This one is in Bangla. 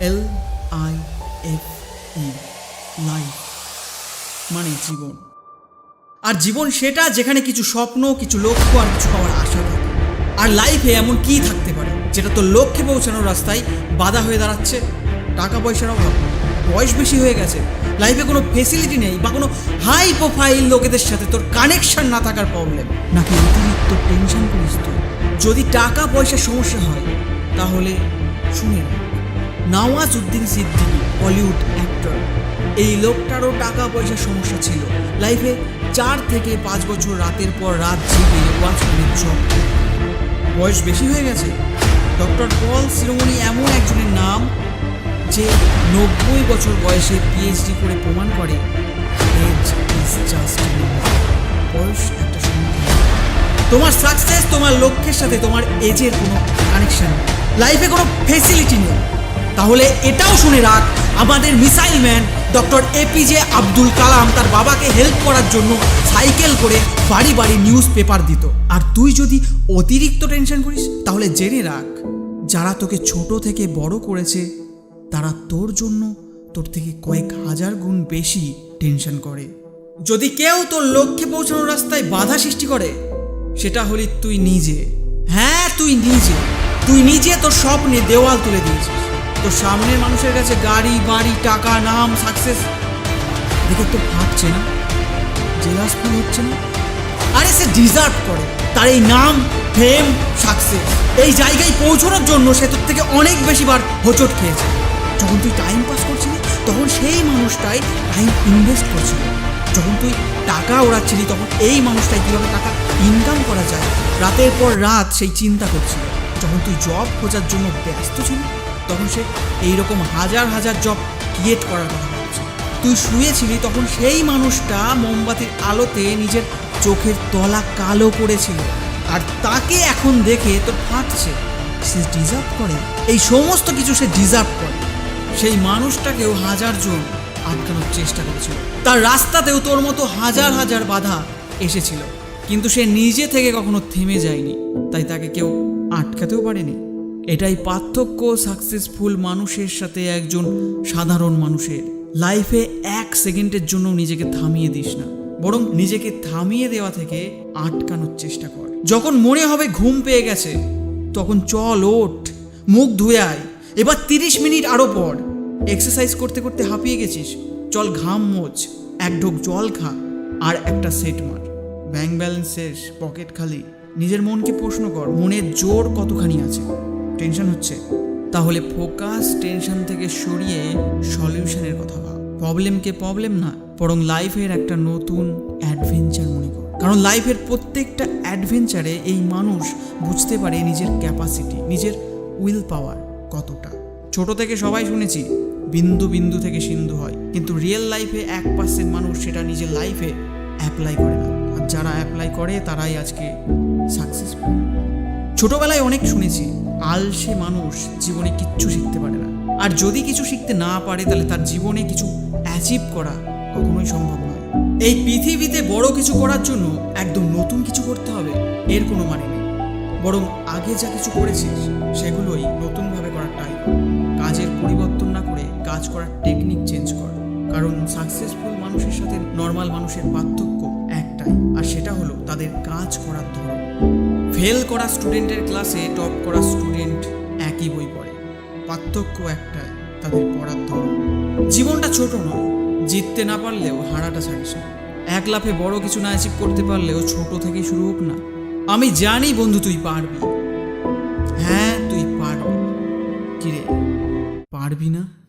L I F E life মানে জীবন। আর জীবন সেটা যেখানে কিছু স্বপ্ন, কিছু লক্ষ্য আর কিছু পাওয়ার আশা থাকে। আর লাইফে এমন কি থাকতে পারে? যেটা তোর লক্ষ্যে পৌঁছানোর রাস্তায় বাধা হয়ে দাঁড়াচ্ছে, টাকা পয়সার অভাব, বয়স বেশি হয়ে গেছে লাইফে কোনো ফেসিলিটি নেই বা কোনো হাই প্রোফাইল লোকেদের সাথে তোর কানেকশন না থাকার প্রবলেম নাকি অতিরিক্ত টেনশন করিস তুই? যদি টাকা পয়সার সমস্যা হয়, তাহলে শুনে রাখ নওয়াজ উদ্দিন সিদ্দিকী, বলিউড অ্যাক্টর। এই লোকটারও টাকা পয়সার সমস্যা ছিল। লাইফে চার থেকে পাঁচ বছর রাতের পর রাত জেগে ওয়াচম্যানের জব বয়স বেশি হয়ে গেছে? ডক্টর পল শিরোমণি এমন একজনের নাম যে নব্বই বছর বয়সে পিএইচডি করে প্রমাণ করে। বয়স তোমার সাকসেস তোমার লক্ষ্যের সাথে তোমার এজের কোনো কানেকশন লাইফে কোনো ফেসিলিটি নেই। তাহলে এটাও শুনে রাখ, আমাদের missile man doctor APJ Abdul Kalam তার বাবাকে হেল্প করার জন্য সাইকেল করে বাড়ি বাড়ি নিউজ পেপার দিত। আর তুই যদি অতিরিক্ত টেনশন করিস, তাহলে জেনে রাখ, যারা তোকে ছোট থেকে বড় করেছে, তারা তোর জন্য তোর থেকে কয়েক হাজার গুণ বেশি টেনশন করে। যদি কেউ তোর লক্ষ্যে পৌঁছানোর রাস্তায় বাধা সৃষ্টি করে, সেটা হলি তুই নিজে। হ্যাঁ তুই নিজে। তুই নিজে তোর স্বপ্নে দেওয়াল তুলে দিয়েছিস। তোর সামনের মানুষের কাছে গাড়ি, বাড়ি, টাকা, নাম সাকসেস দেখে তো ভাবছে না? জেলাস হচ্ছে না? আরে সে ডিজার্ভ করে। তার এই নাম ফেম সাকসেস এই জায়গায় পৌঁছানোর জন্য সে তোর থেকে অনেক বেশিবার হোঁচট খেয়েছে। যখন তুই টাইম পাস করছিলি, তখন সেই মানুষটাই টাইম ইনভেস্ট করছিল। যখন তুই টাকা ওড়াচ্ছিলি, তখন এই মানুষটাই কীভাবে টাকা ইনকাম করা যায়? রাতের পর রাত সেই চিন্তা করছিল। যখন তুই জব খোঁজার জন্য ব্যস্ত ছিলি তখন সে এইরকম হাজার হাজার জব ক্রিয়েট করার কথা ভাবছে। তুই শুয়েছিলি তখন সেই মানুষটা মোমবাতির আলোতে নিজের চোখের তলা কালো করেছিল। আর তাকে এখন দেখে তোর ফাটছে সে ডিজার্ভ করে। এই সমস্ত কিছু সে ডিজার্ভ করে। সেই মানুষটাকেও হাজার জন আটকানোর চেষ্টা করেছিল। তার রাস্তাতেও তোর মতো হাজার হাজার বাধা এসেছিল। কিন্তু সে নিজে থেকে কখনো থেমে যায়নি। তাই তাকে কেউ আটকাতেও পারেনি। এটাই পার্থক্য সাকসেসফুল মানুষের সাথে একজন সাধারণ মানুষের। লাইফে এক সেকেন্ডের জন্য নিজেকে থামিয়ে দিস না। বরং নিজেকে থামিয়ে দেওয়া থেকে আটকানোর চেষ্টা কর। যখন মনে হবে ঘুম পেয়ে গেছে, তখন চল, ওঠ, মুখ ধুয়ে আয়। এবার তিরিশ মিনিট আরও পর। এক্সারসাইজ করতে করতে হাঁপিয়ে গেছিস। চল ঘাম মোচ এক ঢোক জল খা আর একটা সেট মার। ব্যাংক ব্যালেন্স শেষ পকেট খালি। নিজের মনকে প্রশ্ন কর, মনের জোর কতখানি আছে? টেনশন হচ্ছে। তাহলে ফোকাস টেনশন থেকে সরিয়ে সলিউশনের কথা ভাব। প্রবলেমকে প্রবলেম না, বরং লাইফের একটা নতুন অ্যাডভেঞ্চার মনে কর। কারণ লাইফের প্রত্যেকটা অ্যাডভেঞ্চারে এই মানুষ বুঝতে পারে নিজের ক্যাপাসিটি, নিজের উইল পাওয়ার কতটা। ছোট থেকে সবাই শুনেছি, বিন্দু বিন্দু থেকে সিন্ধু হয়। কিন্তু রিয়েল লাইফে এক পার্সেন্ট মানুষ সেটা নিজের লাইফে অ্যাপ্লাই করে না। আর যারা অ্যাপ্লাই করে, তারাই আজকে সাকসেসফুল। ছোটবেলায় অনেক শুনেছি আলসে মানুষ জীবনে কিচ্ছু শিখতে পারে না। আর যদি কিছু শিখতে না পারে, তাহলে তার জীবনে কিছু অ্যাচিভ করা কখনোই সম্ভব নয়। এই পৃথিবীতে বড় কিছু করার জন্য একদম নতুন কিছু করতে হবে, এর কোনো মানে নেই। বরং আগে যা কিছু করেছিস, সেগুলোই নতুনভাবে করার টাইম কাজের পরিবর্তন না করে কাজ করার টেকনিক চেঞ্জ কর। কারণ সাকসেসফুল মানুষের সাথে নর্মাল মানুষের পার্থক্য একটাই, আর সেটা হলো তাদের কাজ করার ধরন। ফেল করা স্টুডেন্টের ক্লাসে টপ করা স্টুডেন্ট একই বই পড়ে। পার্থক্য একটাই, তাদের পড়ার ধরন। জীবনটা ছোট নয়, জিততে না পারলেও হারাটা ছাড়িস না এক লাফে বড় কিছু না অ্যাচিভ করতে পারলেও ছোট থেকে শুরু হোক না। আমি জানি বন্ধু তুই পারবি। হ্যাঁ তুই পারবি। কিরে, পারবি না?